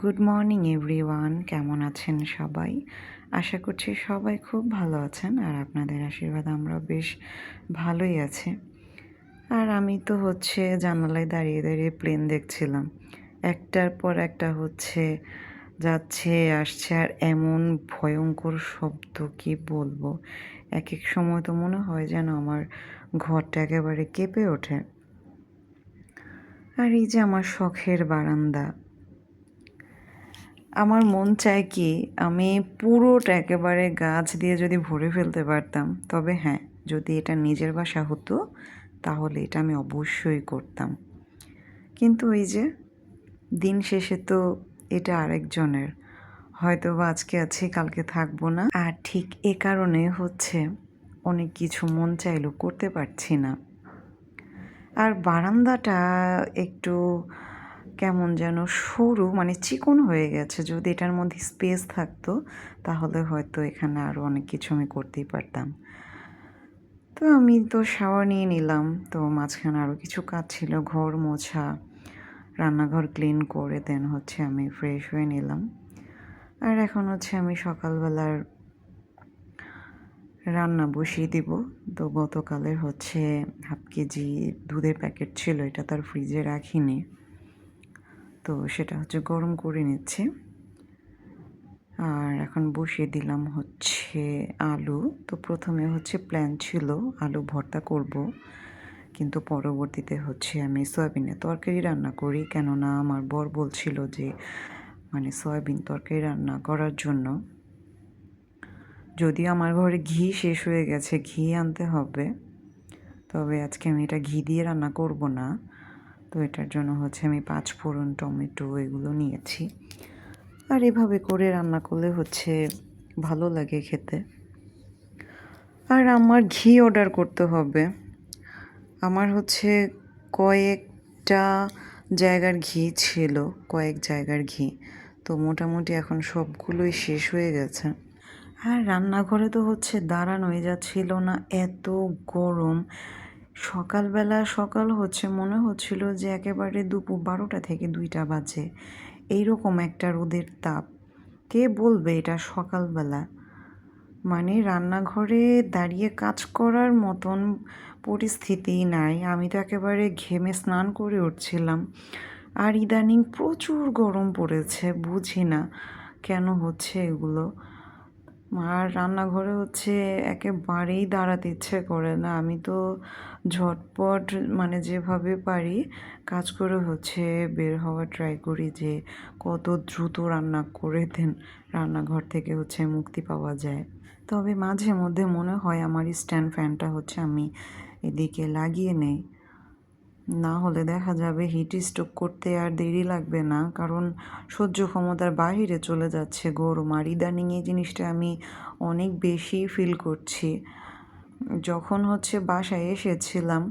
Good morning everyone কেমন আছেন সবাই? আশা করছি সবাই খুব ভালো আছেন আর আপনাদের আশীর্বাদ আমরা বেশ ভালোই আছি। আর আমি তো হচ্ছে জানালায় দাঁড়িয়ে দাঁড়িয়ে প্লেন দেখছিলাম। একটার পর একটা হচ্ছে যাচ্ছে, আসছে আর এমন ভয়ঙ্কর শব্দ কি বলব? এক এক সময় তো মনে হয় যেন আমার ঘরটা একেবারে কেঁপে ওঠে। আর এই যে আমার শখের বারান্দা আমার মন চায় কি আমি পুরোটা একেবারে গাছ দিয়ে যদি ভরে ফেলতে পারতাম, তবে হ্যাঁ যদি এটা নিজের বাসা হতো, তাহলে এটা আমি অবশ্যই করতাম। কিন্তু ওই যে, দিন শেষে তো এটা আরেকজনের। হয়তো বা আজকে আছি, কালকে থাকব না। আর ঠিক এ কারণে হচ্ছে, অনেক কিছু মন চাইলেও করতে পারছি না। আর বারান্দাটা একটু কেমন যেন সরু মানে চিকন হয়ে গেছে। যদি এটার মধ্যে স্পেস থাকতো, তাহলে হয়তো এখানে আরও অনেক কিছু আমি করতেই পারতাম। তো আমি তো শাওয়ার নিয়ে নিলাম, তো মাঝখানে আরও কিছু কাজ ছিল, ঘর মোছা, রান্নাঘর ক্লিন করে দেন হচ্ছে আমি ফ্রেশ হয়ে নিলাম। আর এখন হচ্ছে আমি সকালবেলার রান্না বসিয়ে দিব। তো গতকালের হচ্ছে হাফ কেজি দুধের প্যাকেট ছিল, এটা তার ফ্রিজে রাখিনি। তো সেটা হচ্ছে গরম করে নিচ্ছি। আর এখন বসিয়ে দিলাম হচ্ছে আলু। তো প্রথমে হচ্ছে প্ল্যান ছিল আলু ভর্তা করব, কিন্তু পরবর্তীতে হচ্ছে আমি সয়াবিনের তরকারি রান্না করি। কেননা আমার বর বলছিল যে মানে সয়াবিন তরকারি রান্না করার জন্য যদিও আমার ঘরে ঘি শেষ হয়ে গেছে, ঘি আনতে হবে। তবে আজকে আমি এটা ঘি দিয়ে রান্না করব না। তো এটার জন্য হচ্ছে আমি পাঁচ ফোড়ন টমেটো এগুলো নিয়েছি। আর এভাবে করে রান্না করলে হচ্ছে ভালো লাগে খেতে। আর আমার ঘি অর্ডার করতে হবে। আমার হচ্ছে কয়েকটা জায়গার ঘি ছিল, কয়েক জায়গার ঘি। তো মোটামুটি এখন সবগুলোই শেষ হয়ে গেছে। আর রান্নাঘরে তো হচ্ছে দাঁড়ানোই যাচ্ছিল না, এত গরম। সকালবেলা সকাল হচ্ছে, মনে হচ্ছিল যে একেবারে দুপুর বারোটা থেকে দুইটা বাজে। এইরকম একটা রোদের তাপ। কে বলবে এটা সকালবেলা? মানে রান্নাঘরে দাঁড়িয়ে কাজ করার মতন পরিস্থিতি নাই। আমি তো একেবারে ঘেমে স্নান করে উঠছিলাম। আর ইদানিং প্রচুর গরম পড়েছে, বুঝি না কেন হচ্ছে এগুলো। আর রান্নাঘরে হচ্ছে একেবারেই দাঁড়াতে ইচ্ছে করে না। আমি তো ঝটপট মানে যেভাবে পারি কাজ করে হচ্ছে বের হওয়ার ট্রাই করি যে কত দ্রুত রান্না করে দেন। রান্নাঘর থেকে হচ্ছে মুক্তি পাওয়া যায়। তবে মাঝে মধ্যে মনে হয় আমার স্ট্যান্ড ফ্যানটা হচ্ছে আমি এদিকে লাগিয়ে নেই। না হলে দেখা যাবে হিট স্ট্রোক করতে আর দেরি লাগবে না, কারণ সহ্য ক্ষমতার বাহিরে চলে যাচ্ছে গরম। আর ইদানিং এই জিনিসটা আমি অনেক বেশি ফিল করছি। যখন হচ্ছে বাসায় এসেছিলাম,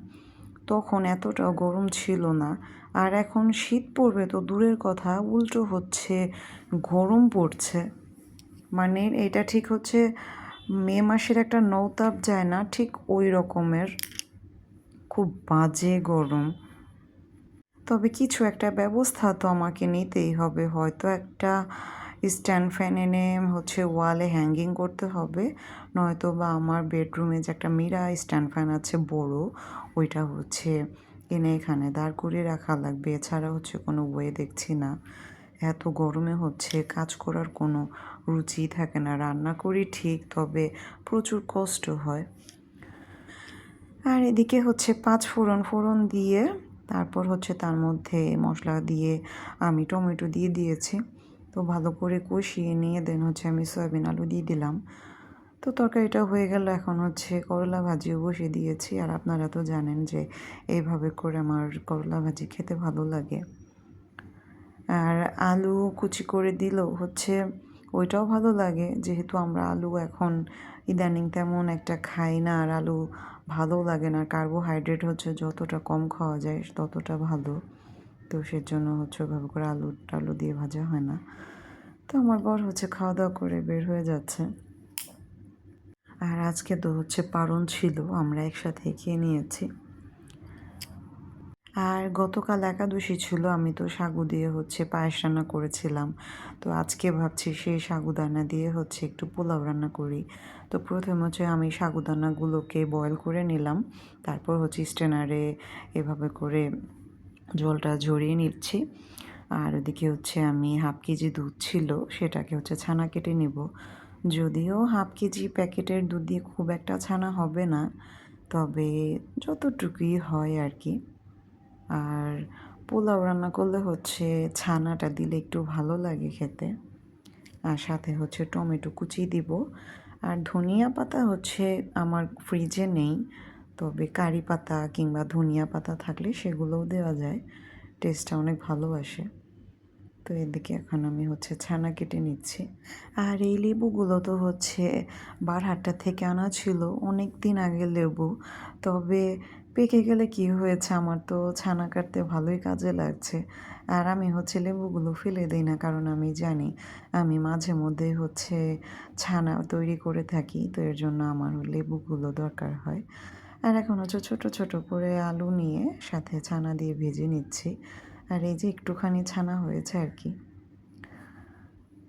তখন এতটা গরম ছিল না। আর এখন শীত পড়বে তো দূরের কথা, উল্টো হচ্ছে গরম পড়ছে। মানে এটা ঠিক হচ্ছে মে মাসের একটা নৌতাপ যায় না, ঠিক ওই রকমের। খুব বাজে গরম। তবে কিছু একটা ব্যবস্থা তো আমাকে নিতেই হবে। হয়তো একটা স্ট্যান্ড ফ্যান এনে হচ্ছে ওয়ালে হ্যাঙ্গিং করতে হবে। নয়তো বা আমার বেডরুমে যে একটা মিরা স্ট্যান্ড ফ্যান আছে বড়, ওইটা হচ্ছে এনে এখানে দাঁড় করিয়ে রাখা লাগবে। এছাড়া হচ্ছে কোনো ওয়ে দেখছি না। এত গরমে হচ্ছে কাজ করার কোনো রুচি থাকে না। রান্না করি ঠিক, তবে প্রচুর কষ্ট হয়। আর এদিকে হচ্ছে পাঁচ ফোড়ন ফোড়ন দিয়ে তারপর হচ্ছে তার মধ্যে মশলা দিয়ে আমি টমেটো দিয়ে দিয়েছি। তো ভালো করে কষিয়ে নিয়ে দেন হচ্ছে আমি সয়াবিন আলু দিয়ে দিলাম। তো তরকারিটা হয়ে গেল, এখন হচ্ছে করলা ভাজিও বসিয়ে দিয়েছি। আর আপনারা তো জানেন যে এইভাবে করে আমার করলা ভাজি খেতে ভালো লাগে। আর আলু কুচি করে দিলেও হচ্ছে ওইটাও ভালো লাগে। যেহেতু আমরা আলু এখন ইদানিং তেমন একটা খাই না, আর আলু ভালো লাগে না। কার্বোহাইড্রেট হচ্ছে যতটা কম খাওয়া যায় ততটা ভালো। তো সেজন্য হচ্ছে ওইভাবে করে আলু, টালু দিয়ে ভাজা হয় না। তো আমার বর হচ্ছে খাওয়া দাওয়া করে বের হয়ে যাচ্ছে। আর আজকে তো হচ্ছে পারণ ছিল, আমরা একসাথে খেয়ে নিয়েছি। আর গতকাল একাদশী ছিল, আমি তো সাগু দিয়ে হচ্ছে পায়েস রান্না করেছিলাম। তো আজকে ভাবছি সেই সাগুদানা দিয়ে হচ্ছে একটু পোলাও রান্না করি। তো প্রথম হচ্ছে আমি সাগুদানাগুলোকে বয়েল করে নিলাম। তারপর হচ্ছে স্টেনারে এভাবে করে জলটা ঝরিয়ে নিচ্ছি। আর ওদিকে হচ্ছে আমি হাফ কেজি দুধ ছিল, সেটাকে হচ্ছে ছানা কেটে নিব। যদিও হাফ কেজি প্যাকেটের দুধ দিয়ে খুব একটা ছানা হবে না, তবে যতটুকুই হয় আর কি। আর পোলাও রান্না করলে হচ্ছে ছানাটা দিলে একটু ভালো লাগে খেতে। আর সাথে হচ্ছে টমেটো কুচি দিব। আর ধনিয়া পাতা হচ্ছে আমার ফ্রিজে নেই। তবে কারি পাতা কিংবা ধনিয়া পাতা থাকলে সেগুলোও দেওয়া যায়। টেস্টটা অনেক ভালো আসে। তো এদিকে এখন আমি হচ্ছে ছানা কেটে নিচ্ছি। আর এই লেবুগুলো তো হচ্ছে বারহাট্টা থেকে আনা ছিল অনেক দিন আগে লেবু। তবে পেকে গেলে কি হয়েছে? আমার তো ছানা কাটতে ভালোই কাজে লাগছে। আর আমি হচ্ছে লেবুগুলো ফেলে দিই না, কারণ আমি জানি আমি মাঝে মধ্যে হচ্ছে ছানা তৈরি করে থাকি, তো এর জন্য আমার লেবুগুলো দরকার হয়। আর এখন হচ্ছে ছোটো ছোটো করে আলু নিয়ে সাথে ছানা দিয়ে ভেজে নিচ্ছি। আর এই যে একটুখানি ছানা হয়েছে আর কি।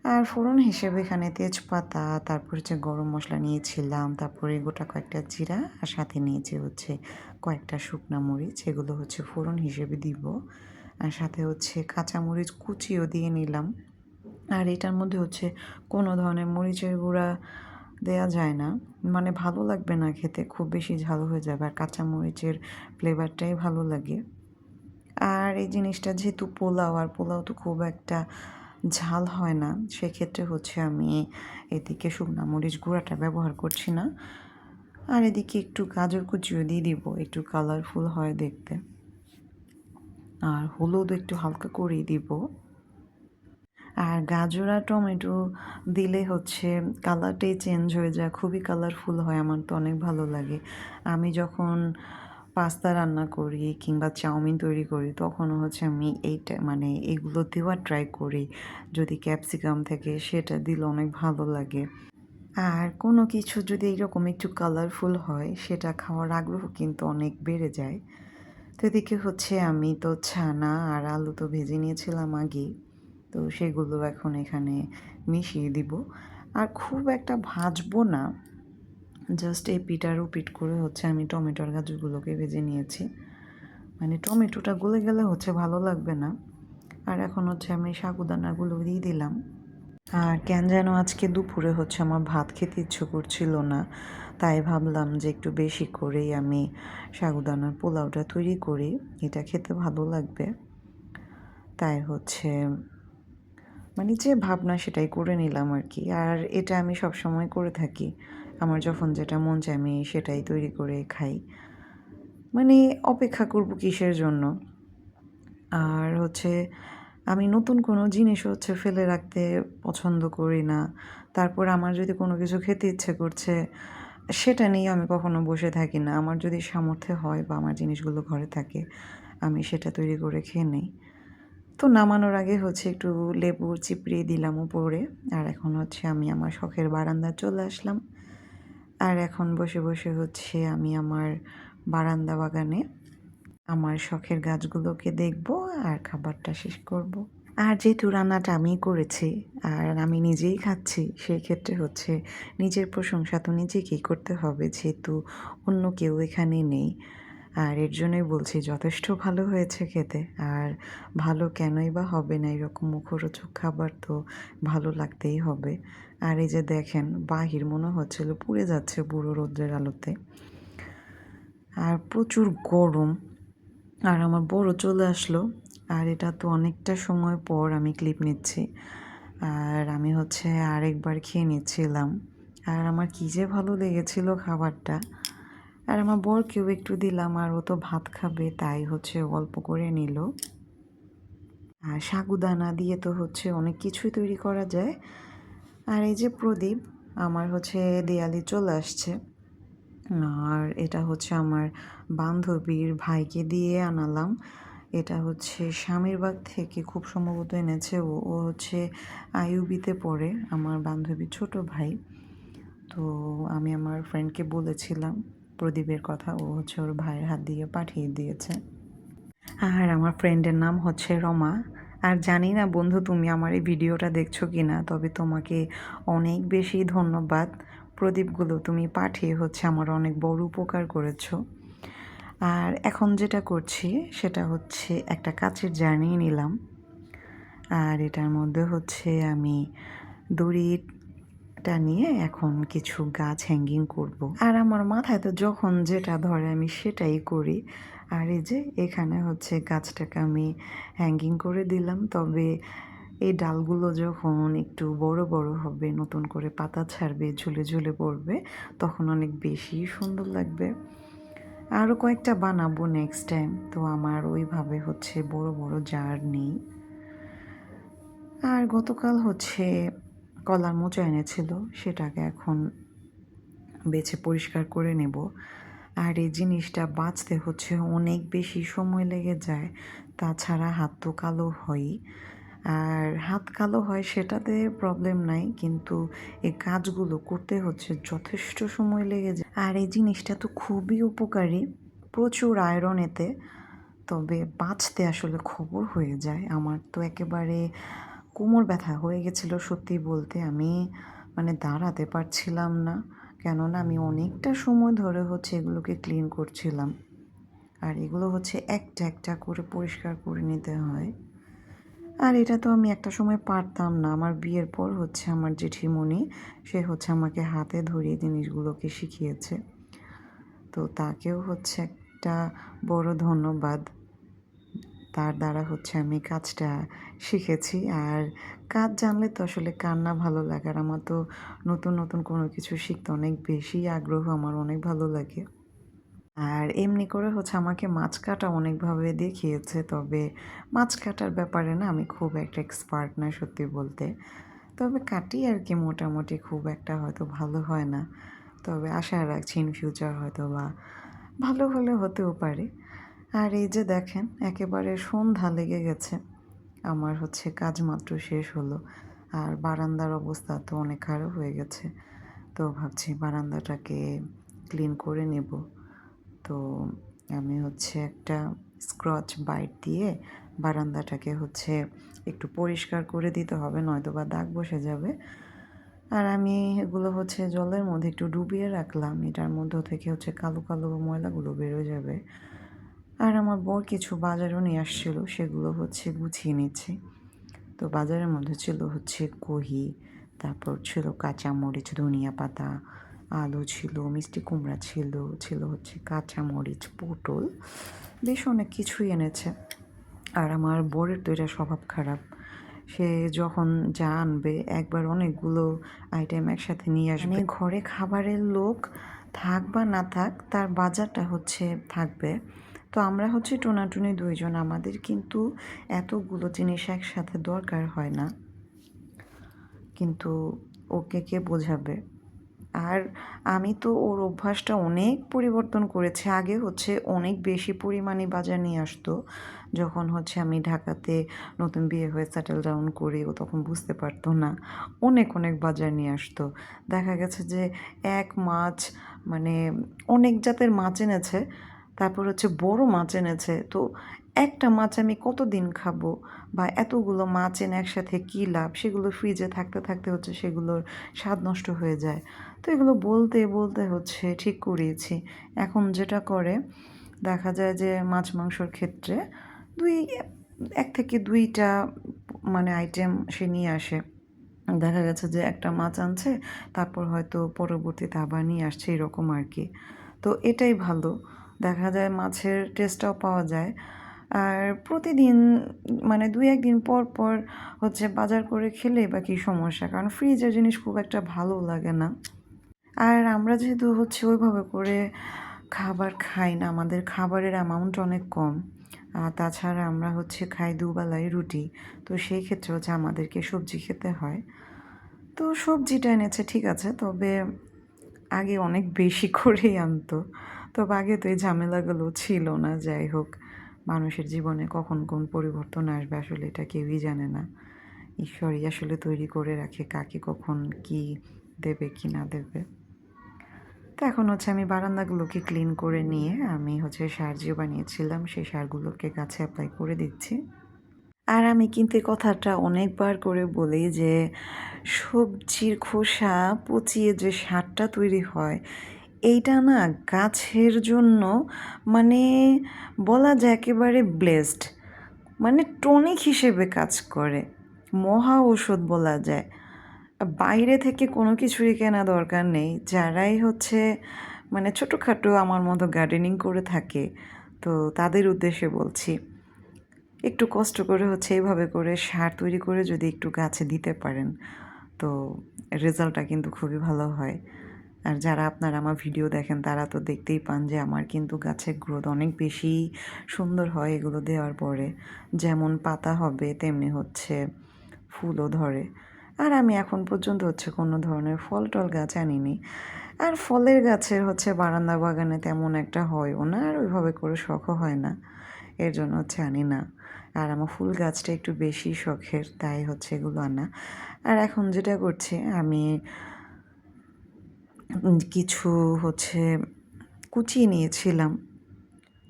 আর ফোড়ন হিসেবে এখানে তেজপাতা, তারপর হচ্ছে গরম মশলা নিয়েছিলাম, তারপরে গোটা কয়েকটা জিরা, আর সাথে নিয়েছি হচ্ছে কয়েকটা শুকনা মরিচ, এগুলো হচ্ছে ফোড়ন হিসেবে দিব। আর সাথে হচ্ছে কাঁচা মরিচ কুচিও দিয়ে নিলাম। আর এটার মধ্যে হচ্ছে কোনো ধরনের মরিচের গুঁড়া দেয়া যায় না। মানে ভালো লাগবে না খেতে, খুব বেশি ঝাল হয়ে যাবে। আর কাঁচা মরিচের ফ্লেভারটাই ভালো লাগে। আর এই জিনিসটা যেহেতু পোলাও, আর পোলাও তো খুব একটা ঝাল হয় না, সেক্ষেত্রে হচ্ছে আমি এদিকে শুকনো মরিচ গুঁড়াটা ব্যবহার করছি না। আর এদিকে একটু গাজর কুচিও দিয়ে দিব, একটু কালারফুল হয় দেখতে। আর হলুদ একটু হালকা করে দিব। আর গাজর আর টমেটো দিলে হচ্ছে কালারটাই চেঞ্জ হয়ে যায়, খুবই কালারফুল হয়, আমার তো অনেক ভালো লাগে। আমি যখন পাস্তা রান্না করি কিংবা চাউমিন তৈরি করি, তখনও হচ্ছে আমি এইটা মানে এগুলো দেওয়ার ট্রাই করি। যদি ক্যাপসিকাম থাকে সেটা দিলে অনেক ভালো লাগে। আর কোনো কিছু যদি এরকম একটু কালারফুল হয়, সেটা খাওয়ার আগ্রহ কিন্তু অনেক বেড়ে যায়। তো এদিকে হচ্ছে আমি তো ছানা আর আলু তো ভেজে নিয়েছিলাম আগে, তো সেগুলো এখন এখানে মিশিয়ে দিব। আর খুব একটা ভাজবো না জাস্ট এই পিঠার পিট করে হচ্ছে আমি টমেটোর গাজরগুলোকে ভেজে নিয়েছি। মানে টমেটোটা গলে গেলে হচ্ছে ভালো লাগবে না। আর এখন হচ্ছে আমি সাগুদানাগুলো দিয়ে দিলাম। আর কেন যেন আজকে দুপুরে হচ্ছে আমার ভাত খেতে ইচ্ছে করছিল না। তাই ভাবলাম যে একটু বেশি করেই আমি সাগুদানার পোলাওটা তৈরি করি। এটা খেতে ভালো লাগবে। তাই হচ্ছে মানে যে ভাবনা সেটাই করে নিলাম আর কি। আর এটা আমি সব সময় করে থাকি। আমার যখন যেটা মন চায় আমি সেটাই তৈরি করে খাই। মানে অপেক্ষা করব কিসের জন্য? আর হচ্ছে আমি নতুন কোনো জিনিস হচ্ছে ফেলে রাখতে পছন্দ করি না। তারপর আমার যদি কোনো কিছু খেতে ইচ্ছে করছে, সেটা নিয়ে আমি কখনো বসে থাকি না। আমার যদি সামর্থ্য হয় বা আমার জিনিসগুলো ঘরে থাকে, আমি সেটা তৈরি করে খেয়ে নিই। তো নামানোর আগে হচ্ছে একটু লেবু চিপড়িয়ে দিলাম উপরে। আর এখন হচ্ছে আমি আমার শখের বারান্দা চলে আসলাম। আর এখন বসে বসে হচ্ছে আমি আমার বারান্দা বাগানে আমার শখের গাছগুলোকে দেখব আর খাবারটা শেষ করব। আর যেহেতু রান্নাটা আমি করেছি আর আমি নিজেই খাচ্ছি, সেই ক্ষেত্রে হচ্ছে নিজের প্রশংসা তো নিজেকেই করতে হবে, যেহেতু অন্য কেউ এখানে নেই আর এর জন্যই বলছি যথেষ্ট ভালো হয়েছে খেতে। আর ভালো কেনই বা হবে না, এরকম মুখরোচক খাবার তো ভালো লাগতেই হবে। আর এই যে দেখেন, বাহির মনে হচ্ছিল পুড়ে যাচ্ছে বুড়ো রোদ্রের আলোতে। আর প্রচুর গরম। আর আমার বড় চলে আসলো। আর এটা তো অনেকটা সময় পর আমি ক্লিপ নিচ্ছি। আর আমি হচ্ছে আরেকবার খেয়ে নিচ্ছিলাম। আর আমার কী যে ভালো লেগেছিল খাবারটা। আর আমার বরকেও একটু দিলাম, আর ও তো ভাত খাবে, তাই হচ্ছে অল্প করে নিল। আর সাগুদানা দিয়ে তো হচ্ছে অনেক কিছুই তৈরি করা যায়। আর এই যে প্রদীপ, আমার হচ্ছে দেয়ালি চলে আসছে। আর এটা হচ্ছে আমার বান্ধবীর ভাইকে দিয়ে আনালাম। এটা হচ্ছে স্বামীরবাগ থেকে খুব সম্ভবত এনেছে। ও ও হচ্ছে আইউবিতে পড়ে, আমার বান্ধবীর ছোট ভাই। তো আমি আমার ফ্রেন্ডকে বলেছিলাম প্রদীপের কথা ও হচ্ছে ওর ভাইয়ের হাত দিয়ে পাঠিয়ে দিয়েছে। আর আমার ফ্রেন্ডের নাম হচ্ছে রমা। আর জানি না বন্ধু, তুমি আমার এই ভিডিওটা দেখছ কি না তবে তোমাকে অনেক বেশি ধন্যবাদ। প্রদীপগুলো তুমি পাঠিয়ে হচ্ছে আমার অনেক বড় উপকার করেছ। আর এখন যেটা করছি, সেটা হচ্ছে একটা কাচের জার্নি নিলাম। আর এটার মধ্যে হচ্ছে আমি দড়িটা নিয়ে এখন কিছু গাছ হ্যাঙ্গিং করব। আর আমার মাথায় তো যখন যেটা ধরে আমি সেটাই করি। আর এই যে এখানে হচ্ছে গাছটাকে আমি হ্যাঙ্গিং করে দিলাম। তবে এই ডালগুলো যখন একটু বড় বড় হবে, নতুন করে পাতা ছাড়বে, ঝুলে ঝুলে পড়বে, তখন অনেক বেশি সুন্দর লাগবে। আরও কয়েকটা বানাবো নেক্সট টাইম তো আমার ওইভাবে হচ্ছে বড় বড় জার নেই। আর গতকাল হচ্ছে কলার মোচা এনেছিল, সেটাকে এখন বেছে পরিষ্কার করে নেব। আর এই জিনিসটা বাঁচতে হচ্ছে অনেক বেশি সময় লেগে যায়, তাছাড়া হাত তো কালো হয়ই আর হাত কালো হয় সেটাতে প্রবলেম নাই, কিন্তু এই কাজগুলো করতে হচ্ছে যথেষ্ট সময় লেগে যায়। আর এই জিনিসটা তো খুবই উপকারী, প্রচুর আয়রন এতে, তবে বাঁচতে আসলে খবর হয়ে যায়। আমার তো একেবারে কোমর ব্যথা হয়ে গেছিল সত্যি বলতে। আমি মানে দাঁড়াতে পারছিলাম না, কেননা আমি অনেকটা সময় ধরে হচ্ছে এগুলোকে ক্লিন করছিলাম। আর এগুলো হচ্ছে একটা একটা করে পরিষ্কার করে নিতে হয়। আর এটা তো আমি একটা সময় পারতাম না। আমার বিয়ের পর হচ্ছে আমার জেঠিমণি, সে হচ্ছে আমাকে হাতে ধরিয়ে জিনিসগুলোকে শিখিয়েছে। তো তাকেও হচ্ছে একটা বড় ধন্যবাদ। তার দ্বারা হচ্ছে আমি কাজটা শিখেছি। আর কাজ জানলে তো আসলে কার না ভালো লাগে। আর আমার তো নতুন নতুন কোনো কিছু শিখতে অনেক বেশি আগ্রহ, আমার অনেক ভালো লাগে। আর এমনি করে হচ্ছে আমাকে মাছ কাটা অনেকভাবে দেখিয়েছে। তবে মাছ কাটার ব্যাপারে না আমি খুব একটা এক্সপার্ট না সত্যি বলতে। তবে কাটি আর কি মোটামুটি খুব একটা হয়তো ভালো হয় না। তবে আশা রাখছি ইন ফিউচার হয়তো বা ভালো হলে হতেও পারে। আর এই যে দেখেন, একেবারে সন্ধ্যা লেগে গেছে। আমার হচ্ছে কাজ মাত্র শেষ হলো। আর বারান্দার অবস্থা তো অনেক খারাপ হয়ে গেছে। তো ভাবছি বারান্দাটাকে ক্লিন করে নেব। তো আমি হচ্ছে একটা স্ক্রচ বাইট দিয়ে বারান্দাটাকে হচ্ছে একটু পরিষ্কার করে দিতে হবে, নয়তো বা দাগ বসে যাবে। আর আমি এগুলো হচ্ছে জলের মধ্যে একটু ডুবিয়ে রাখলাম। এটার মধ্য থেকে হচ্ছে কালো কালো ময়লাগুলো বেরো যাবে। আর আমার বর কিছু বাজারও নিয়ে আসছিল, সেগুলো হচ্ছে গুছিয়ে নিচ্ছি। তো বাজারের মধ্যে ছিল হচ্ছে কহি, তারপর ছিল কাঁচামরিচ, ধনিয়া পাতা, আলু ছিল, মিষ্টি কুমড়া ছিল ছিল হচ্ছে কাঁচামরিচ, পটল, বেশ অনেক কিছুই এনেছে। আর আমার বরের তো এটা স্বভাব খারাপ। সে যখন যা আনবে, একবার অনেকগুলো আইটেম একসাথে নিয়ে আসবে। মানে ঘরে খাবারের লোক থাক বা না থাক, তার বাজারটা হচ্ছে থাকবে। তো আমরা হচ্ছে টোনাটুনি দুইজন, আমাদের কিন্তু এতগুলো জিনিস একসাথে দরকার হয় না। কিন্তু ওকে কে বোঝাবে? আর আমি তো ওর অভ্যাসটা অনেক পরিবর্তন করেছি। আগে হচ্ছে অনেক বেশি পরিমাণে বাজার নিয়ে আসতো। যখন হচ্ছে আমি ঢাকাতে নতুন বিয়ে হয়ে সেটেল ডাউন করি ও তখন বুঝতে পারতো না। অনেক অনেক বাজার নিয়ে আসতো। দেখা গেছে যে এক মাছ মানে অনেক জাতের মাছ এনেছে। তারপর হচ্ছে বড় মাছ এনেছে। তো একটা মাছ আমি কতদিন খাব? বা এতগুলো মাছ এনে একসাথে কী লাভ? সেগুলো ফ্রিজে থাকতে থাকতে হচ্ছে সেগুলোর স্বাদ নষ্ট হয়ে যায়। তো এগুলো বলতে বলতে হচ্ছে ঠিক করিয়েছি। এখন যেটা করে, দেখা যায় যে মাছ মাংসর ক্ষেত্রে দুই, এক থেকে দুইটা মানে আইটেম সে নিয়ে আসে। দেখা গেছে যে একটা মাছ আনছে, তারপর হয়তো পরবর্তীতে আবার নিয়ে আসছে, এরকম আর কি। তো এটাই ভালো। দেখা যায় মাছের টেস্টটাও পাওয়া যায়। আর প্রতিদিন মানে দুই একদিন পর পর হচ্ছে বাজার করে খেলে বা কী সমস্যা? কারণ ফ্রিজের জিনিস খুব একটা ভালো লাগে না। আর আমরা যেহেতু হচ্ছে ওইভাবে করে খাবার খাই না, আমাদের খাবারের অ্যামাউন্ট অনেক কম। আর তাছাড়া আমরা হচ্ছে খাই দুবেলায় রুটি। তো সেই ক্ষেত্রে হচ্ছে আমাদেরকে সবজি খেতে হয়। তো সবজিটা এনেছে ঠিক আছে, তবে আগে অনেক বেশি করেই আনতো। তবে আগে তো এই ঝামেলাগুলো ছিল না, যাই হোক। মানুষের জীবনে কখন কোন পরিবর্তন আসবে আসলে এটা কেউই জানে না। ঈশ্বরই আসলে তৈরি করে রাখে কাকে কখন কি দেবে, কি না দেবে। তো এখন হচ্ছে আমি বারান্দাগুলোকে ক্লিন করে নিয়ে আমি হচ্ছে সার যে বানিয়েছিলাম, সেই সারগুলোকে গাছে অ্যাপ্লাই করে দিচ্ছি। আর আমি কিন্তু কথাটা অনেকবার করে বলি যে সবজির খোসা পচিয়ে যে সারটা তৈরি হয় এইটা না গাছের জন্য মানে বলা যায় একেবারে ব্লেসড মানে টনিক হিসেবে কাজ করে। মহা ঔষধ বলা যায়। বাইরে থেকে কোনো কিছুরই কেনা দরকার নেই। যারাই হচ্ছে মানে ছোটোখাটো আমার মতো গার্ডেনিং করে থাকে, তো তাদের উদ্দেশ্যে বলছি, একটু কষ্ট করে হচ্ছে এইভাবে করে সার তৈরি করে যদি একটু গাছে দিতে পারেন, তো রেজাল্টটা কিন্তু খুবই ভালো হয়। আর যারা আপনারা আমার ভিডিও দেখেন, তারা তো দেখতেই পান যে আমার কিন্তু গাছের গ্রোথ অনেক বেশি সুন্দর হয় এগুলো দেওয়ার পরে। যেমন পাতা হবে, তেমনি হচ্ছে ফুলও ধরে। আর আমি এখন পর্যন্ত হচ্ছে কোনো ধরনের ফল টল গাছ আনিনি। আর ফলের গাছের হচ্ছে বারান্দা বাগানে তেমন একটা হয়ও না, আর ওইভাবে করে শখও হয় না। এর জন্য হচ্ছে আনি না। আর আমার ফুল গাছটা একটু বেশি শখের, তাই হচ্ছে এগুলো আনা। আর এখন যেটা করছি, আমি কিছু হচ্ছে কুচিয়ে নিয়েছিলাম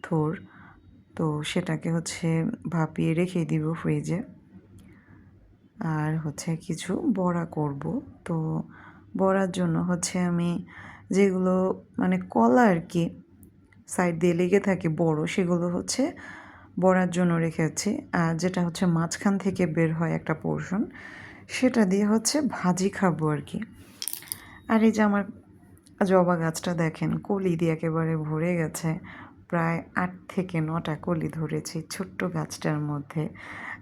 থোর। তো সেটাকে হচ্ছে ভাপিয়ে রেখে দিব ফ্রিজে আর হচ্ছে কিছু বড়া করব। তো বড়ার জন্য হচ্ছে আমি যেগুলো মানে কলা আর কি সাইড দিয়ে লেগে থাকে বড়, সেগুলো হচ্ছে বড়ার জন্য রেখেছি আর যেটা হচ্ছে মাঝখান থেকে বের হয় একটা পোর্শন সেটা দিয়ে হচ্ছে ভাজি খাব আর কি। আর এই যে আমার জবা গাছটা দেখেন, কলি দিয়ে একেবারে ভরে গেছে। প্রায় আট থেকে নটা কলি ধরেছি ছোট্ট গাছটার মধ্যে।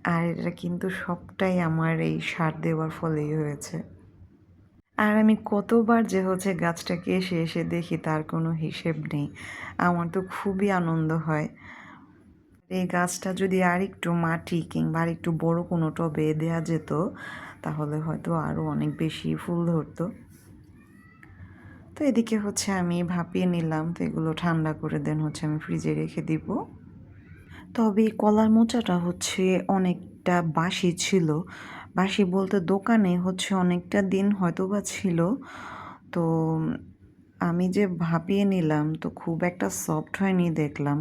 আর এটা কিন্তু সবটাই আমার এই সার দেওয়ার ফলেই হয়েছে। আর আমি কতবার যে হচ্ছে গাছটাকে এসে এসে দেখি তার কোনো হিসেব নেই। আমার তো খুবই আনন্দ হয়। এই গাছটা যদি আর একটু মাটি কিংবা আর একটু বড় কোনো টবে দেওয়া যেত, তাহলে হয়তো আরও অনেক বেশি ফুল ধরতো। তো এদিকে হচ্ছে আমি ভাপিয়ে নিলাম, তো এগুলো ঠান্ডা করে দেন হচ্ছে আমি ফ্রিজে রেখে দিব। তবে কলার মোচাটা হচ্ছে অনেকটা বাসি ছিল। বাসি বলতে দোকানে হচ্ছে অনেকটা দিন হয়তো বা ছিল। তো আমি যে ভাপিয়ে নিলাম, তো খুব একটা সফট হয়নি দেখলাম।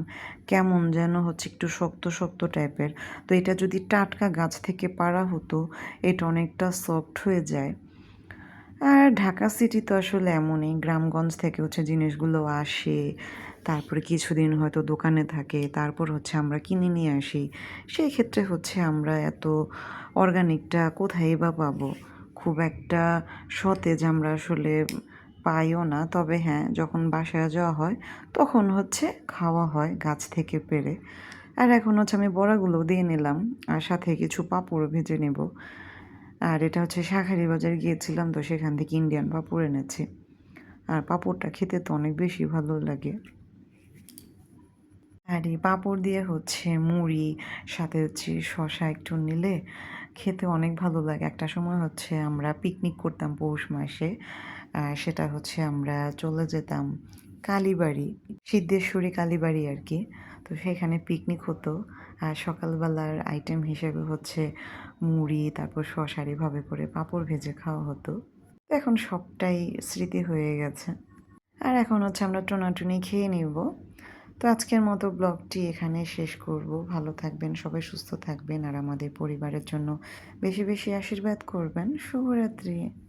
কেমন যেন হচ্ছে একটু শক্ত শক্ত টাইপের তো এটা যদি টাটকা গাছ থেকে পাড়া হতো, এটা অনেকটা সফট হয়ে যায়। আর ঢাকা সিটি তো আসলে এমনই। গ্রামগঞ্জ থেকে হচ্ছে জিনিসগুলো আসে, তারপরে কিছুদিন হয়তো দোকানে থাকে, তারপর হচ্ছে আমরা কিনে নিয়ে আসি। সেই ক্ষেত্রে হচ্ছে আমরা এত অর্গানিকটা কোথায় বা পাবো? খুব একটা সতেজ আমরা আসলে পাইও না। তবে হ্যাঁ যখন বাসায় যাওয়া হয়, তখন হচ্ছে খাওয়া হয় গাছ থেকে পেরে। আর এখন হচ্ছে আমি বড়াগুলো দিয়ে নিলাম, আর সাথে কিছু পাঁপড় ভেজে নেব। আর এটা হচ্ছে শাঁখারি বাজারে গিয়েছিলাম তো সেখান থেকে ইন্ডিয়ান পাঁপড় এনেছি। আর পাঁপড়টা খেতে তো অনেক বেশি ভালো লাগে। আর এই পাঁপড় দিয়ে হচ্ছে মুড়ি, সাথে হচ্ছে শশা একটু নিলে খেতে অনেক ভালো লাগে। একটা সময় হচ্ছে আমরা পিকনিক করতাম পৌষ মাসে সেটা হচ্ছে আমরা চলে যেতাম কালীবাড়ি, সিদ্ধেশ্বরী কালীবাড়ি আর কি। তো সেখানে পিকনিক হতো। আর সকালবেলার আইটেম হিসেবে হচ্ছে মুড়ি, তারপর শশার এভাবে করে পাঁপড় ভেজে খাওয়া হতো। এখন সবটাই স্মৃতি হয়ে গেছে। আর এখন হচ্ছে আমরা টোনাটুনি খেয়ে নিব। তো আজকের মতো ব্লগটি এখানে শেষ করব। ভালো থাকবেন, সবাই সুস্থ থাকবেন, আর আমাদের পরিবারের জন্য বেশি বেশি আশীর্বাদ করবেন। শুভরাত্রি।